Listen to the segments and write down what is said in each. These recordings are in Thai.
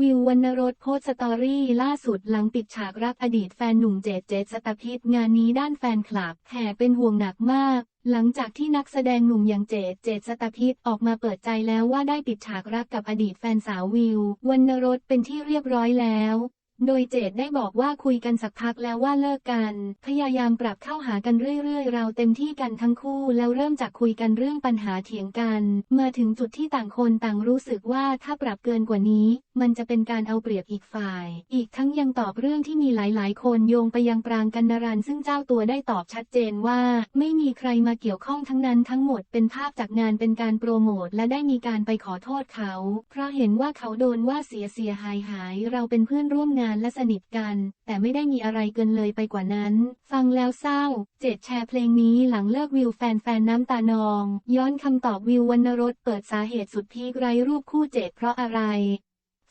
วิววรรณรสโพสต์สตอรี่ล่าสุดหลังปิดฉากรักอดีตแฟนหนุ่มเจดเจดสตพิษงานนี้ด้านแฟนคลับแห่เป็นห่วงหนักมาก หลังจากที่นักแสดงหนุ่มอย่างเจดเจดสตพิษออกมาเปิดใจแล้วว่าได้ปิดฉากรักกับอดีตแฟนสาววิววรรณรสเป็นที่เรียบร้อยแล้ว โดยเจดได้บอกว่าคุยกันสักพักแล้วว่าเลิกกัน พยายามปรับเข้าหากันเรื่อยๆ เราเต็มที่กันทั้งคู่แล้วเริ่มจากคุยกันเรื่องปัญหาเถียงกัน มาถึงจุดที่ต่างคนต่างรู้สึกว่าถ้าปรับเกินกว่านี้ มันจะเป็นการเอาเปรียบอีกฝ่าย อีกทั้งยังตอบเรื่องที่มีหลายๆ คนโยงไปยังปรางกันนรันซึ่งเจ้าตัวได้ตอบชัดเจนว่า ไม่มีใครมาเกี่ยวข้องทั้งนั้นทั้งหมดเป็นภาพจากงานเป็นการโปรโมทและได้มีการไปขอโทษเขา เพราะเห็นว่าเขาโดนว่าเสียเสียหายหายเราเป็นเพื่อนร่วมงานและสนิทกัน แต่ไม่ได้มีอะไรเกินเลยไปกว่านั้น ฟังแล้วเศร้า เจดแชร์เพลงนี้หลังเลิกวิวแฟนๆน้ำตานอง ย้อนคำตอบวิววรรณรสเปิดสาเหตุสุดพีกไรรูปคู่เจดเพราะอะไร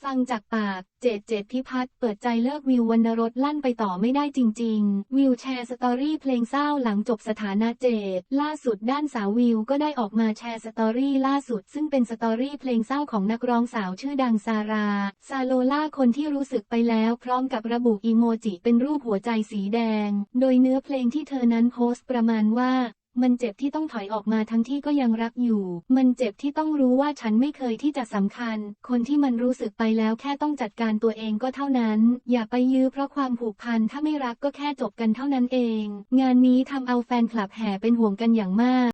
ฟังจากปาก เจดเจดพิพัฒน์เปิดใจเลิกวิววรรณรสลั่นไปต่อไม่ได้จริง ๆ วิวแชร์สตอรี่เพลงเศร้าหลังจบสถานะเจดล่าสุดด้านสาววิวก็ได้ออกมาแชร์สตอรี่ล่าสุด ซึ่งเป็นสตอรี่เพลงเศร้าของนักร้องสาวชื่อดังซาราซาโลล่าคนที่รู้สึกไปแล้วพร้อมกับระบุอีโมจิเป็นรูปหัวใจสีแดง โดยเนื้อเพลงที่เธอนั้นโพสต์ประมาณว่า มันเจ็บที่ต้องถอยออกมาทั้งที่ก็ยังรักอยู่ มันเจ็บที่ต้องรู้ว่าฉันไม่เคยที่จะสำคัญ คนที่มันรู้สึกไปแล้วแค่ต้องจัดการตัวเองก็เท่านั้น อย่าไปยื้อเพราะความผูกพันถ้าไม่รักก็แค่จบกันเท่านั้นเอง งานนี้ทำเอาแฟนคลับแห่เป็นห่วงกันอย่างมาก